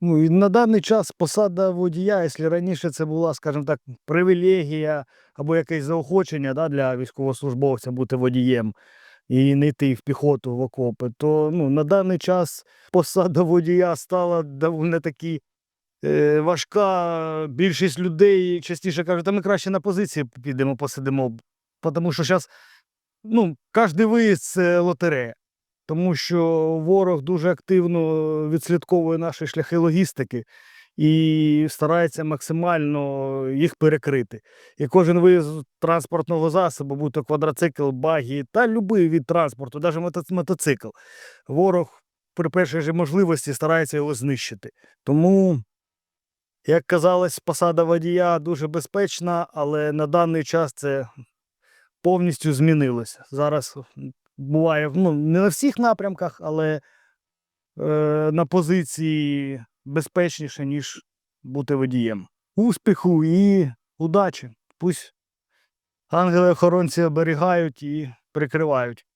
Ну, і на даний час посада водія, якщо раніше це була, скажімо так, привілегія або якесь заохочення да, для військовослужбовця бути водієм і не йти в піхоту в окопи, то ну, на даний час посада водія стала доволі таки е, важка. Більшість людей частіше кажуть, та ми краще на позиції підемо, посидимо, тому що зараз ну, кожен виїзд це лотерея. Тому що ворог дуже активно відслідковує наші шляхи логістики і старається максимально їх перекрити. І кожен виїзд транспортного засобу, будь то квадроцикл, багі та будь-який від транспорту, навіть мотоцикл, ворог при першій же можливості старається його знищити. Тому, як казалось, посада водія дуже безпечна, але на даний час це повністю змінилося. Зараз буває ну, не на всіх напрямках, але е, на позиції безпечніше, ніж бути водієм. Успіху і удачі. Пусть ангели-охоронці оберігають і прикривають.